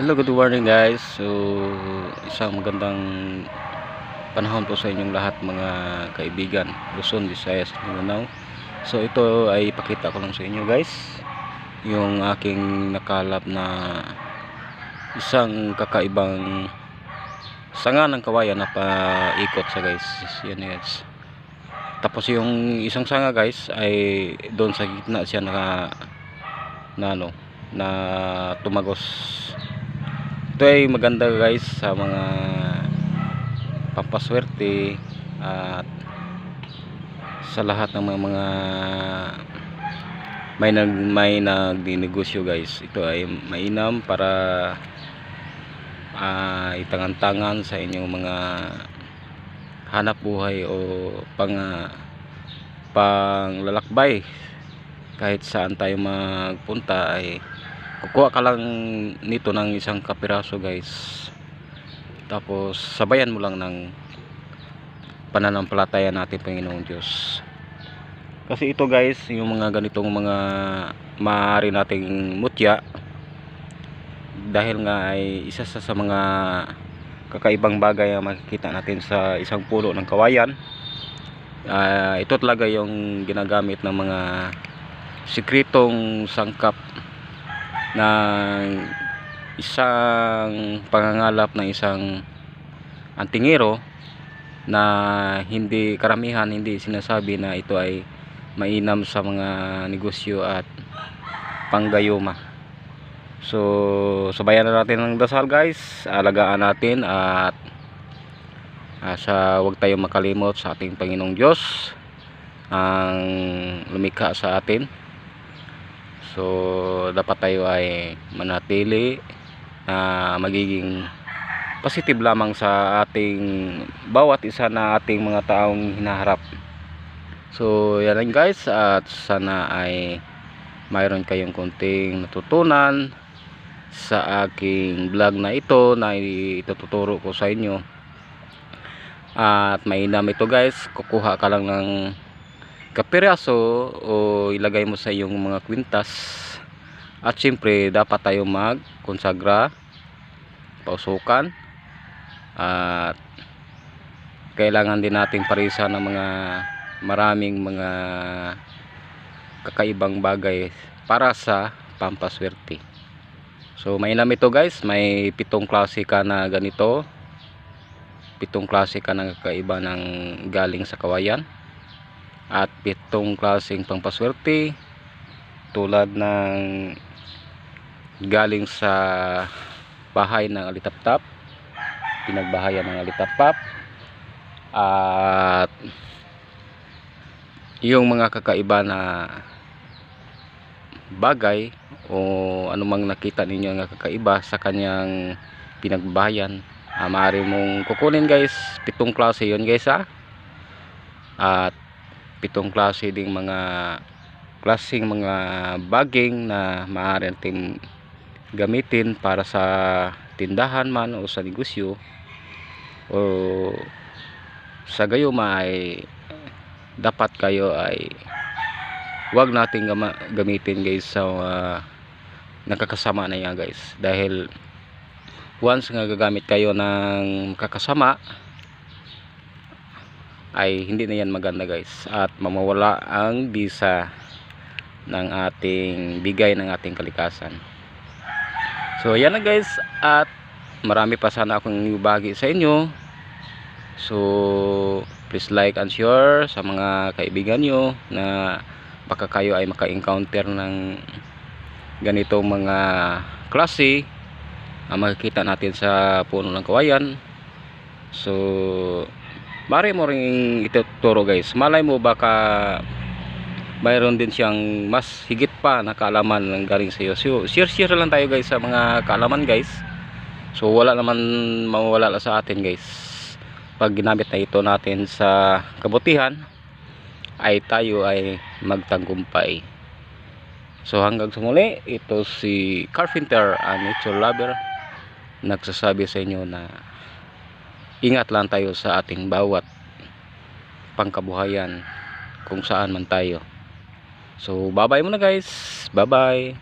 Hello, good morning guys. So, isang magandang panahon po sa inyong lahat mga kaibigan. Luzon, Visayas, Mindanao. So, ito ay ipakita ko lang sa inyo guys. Yung aking nakalap na isang kakaibang sanga ng kawayan na paikot sa guys. Yan guys. Tapos yung isang sanga guys ay doon sa gitna siya naka na ano na tumagos ito ay maganda guys sa mga pampaswerte at sa lahat ng mga, mga may nag may nagdinegosyo guys. Ito ay mainam para uh, itangan-tangan sa inyong mga hanap buhay o pang uh, pang lalakbay kahit saan tayo magpunta ay kukuha ka lang nito ng isang kapiraso guys. Tapos sabayan mo lang ng pananampalataya natin Panginoong Diyos. Kasi ito guys yung mga ganitong mga maaari nating mutya dahil nga ay isa sa, sa mga kakaibang bagay ang makikita natin sa isang puno ng kawayan. Uh, ito talaga yung ginagamit ng mga sikretong sangkap ng isang pangangalap ng isang antingero na hindi karamihan hindi sinasabi na ito ay mainam sa mga negosyo at panggayuma. So sabayan na natin ng dasal guys. Alagaan natin at uh, sa wag tayo makalimot sa ating Panginoong Diyos. Ang lumikha sa atin So dapat tayo ay manatili na magiging positive lamang sa ating bawat isa na ating mga taong hinaharap. So yan lang guys at sana ay mayroon kayong konting natutunan sa aking vlog na ito na ituturo ko sa inyo. At mainam ito guys, kukuha ka lang ng kapiraso o ilagay mo sa iyong mga kwintas. At syempre dapat tayo mag konsagra pausukan. At kailangan din nating parisa ng mga maraming mga kakaibang bagay para sa pampaswerte. So mainam ito guys? May pitong klase ka na ganito. Pitong klase ka ng kakaiba ng galing sa kawayan at pitong klaseng pangpaswerte tulad ng galing sa bahay ng alitaptap pinagbahayan ng alitaptap at yung mga kakaiba na bagay o anumang nakita ninyo nga kakaiba sa kanyang pinagbahayan uh, maaari mong kukunin guys. Pitong klase yon guys ha at pitong klase ding mga klaseng mga baging na maaari natin gamitin para sa tindahan man o sa negosyo o sa gayuma ay dapat kayo ay wag natin gamitin guys sa uh, nakakasama na yan guys. Dahil once nga gagamit kayo ng kakasama ay hindi na yan maganda guys. At mamawala ang bisa ng ating bigay ng ating kalikasan. So yan na guys. At marami pa sana akong ibagi sa inyo. So please like and share sa mga kaibigan nyo na baka kayo ay maka-encounter ng ganitong mga klase ang makikita natin sa puno ng kawayan. So Mari mo ring ituturo guys. Malay mo baka mayroon din siyang mas higit pa na kaalaman ng galing sa iyo. So, share-share lang tayo guys sa mga kaalaman guys. So wala naman mawawala sa atin guys. Pag ginamit na ito natin sa kabutihan ay tayo ay magtanggumpay. So hanggang sa ito si Carpenter and Nature Lover nagsasabi sa inyo na ingat lang tayo sa ating bawat pangkabuhayan kung saan man tayo. So bye bye muna guys. Bye bye